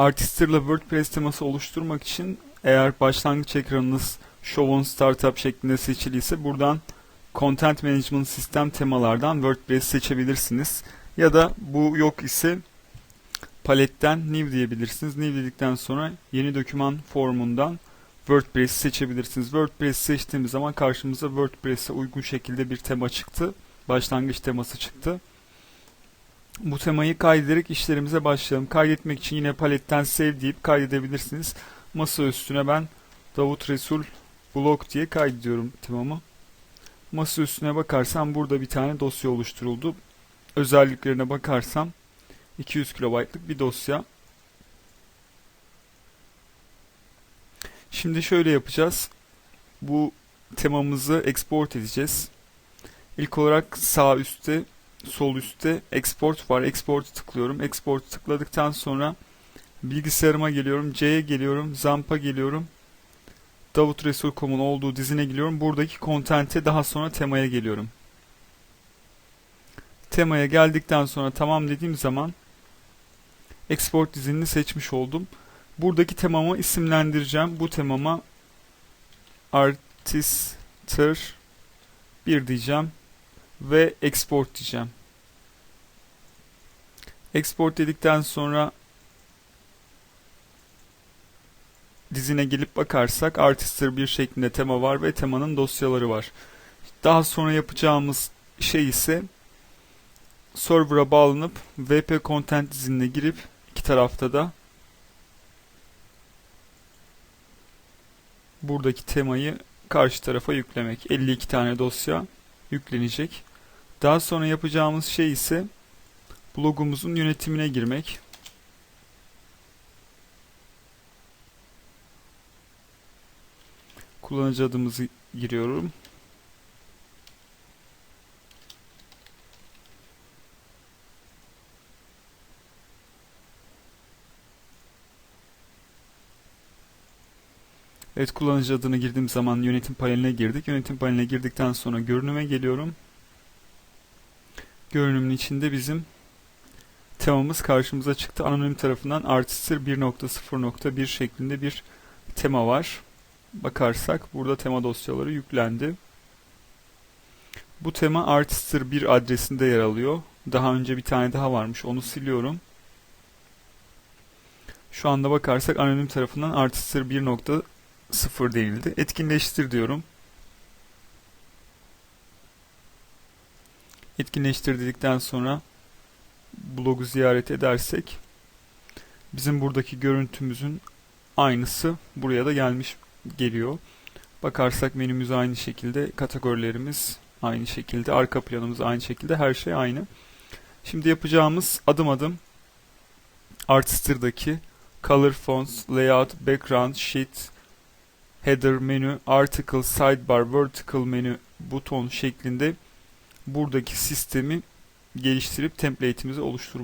Artister'la WordPress teması oluşturmak için eğer başlangıç ekranınız Show on Startup şeklinde seçiliyse buradan Content Management Sistem temalardan WordPress seçebilirsiniz. Ya da bu yok ise paletten New diyebilirsiniz. New dedikten sonra yeni doküman formundan WordPress'i seçebilirsiniz. WordPress seçtiğimiz zaman karşımıza WordPress'e uygun şekilde bir tema çıktı. Başlangıç teması çıktı. Bu temayı kaydederek işlerimize başlayalım. Kaydetmek için yine paletten Save deyip kaydedebilirsiniz. Masa üstüne ben Davut Resul Blog diye kaydediyorum temamı. Masa üstüne bakarsam burada bir tane dosya oluşturuldu. Özelliklerine bakarsam 200 kilobaytlık bir dosya. Şimdi şöyle yapacağız. Bu temamızı export edeceğiz. İlk olarak sağ üstte, sol üstte export var. Export tıklıyorum. Export tıkladıktan sonra bilgisayarıma geliyorum. C'ye geliyorum. Zamp'a geliyorum. Davut Resul.com'un olduğu dizine geliyorum. Buradaki content'e daha sonra temaya geliyorum. Temaya geldikten sonra tamam dediğim zaman export dizinini seçmiş oldum. Buradaki temamı isimlendireceğim. Bu temama Artister 1 diyeceğim ve export diyeceğim. Export dedikten sonra dizine gelip bakarsak Artister bir şeklinde tema var ve temanın dosyaları var. Daha sonra yapacağımız şey ise server'a bağlanıp WP Content dizinine girip iki tarafta da buradaki temayı karşı tarafa yüklemek. 52 tane dosya yüklenecek. Daha sonra yapacağımız şey ise blogumuzun yönetimine girmek. Kullanıcı adımızı giriyorum. Evet kullanıcı adını girdiğim zaman yönetim paneline girdik. Yönetim paneline girdikten sonra görünüme geliyorum. Görünümün içinde bizim temamız karşımıza çıktı. Anonim tarafından Artister 1.0.1 şeklinde bir tema var. Bakarsak burada tema dosyaları yüklendi. Bu tema Artister 1 adresinde yer alıyor. Daha önce bir tane daha varmış. Onu siliyorum. Şu anda bakarsak anonim tarafından Artister 1.0 sıfır değildi. Etkinleştir diyorum. Etkinleştir dedikten sonra blogu ziyaret edersek bizim buradaki görüntümüzün aynısı buraya da gelmiş geliyor. Bakarsak menümüz aynı şekilde, kategorilerimiz aynı şekilde, arka planımız aynı şekilde, her şey aynı. Şimdi yapacağımız adım adım Artister'daki Color Fonts, Layout, Background, Sheet, header menü, article, sidebar, vertical menü, buton şeklinde buradaki sistemi geliştirip template'imizi oluşturmak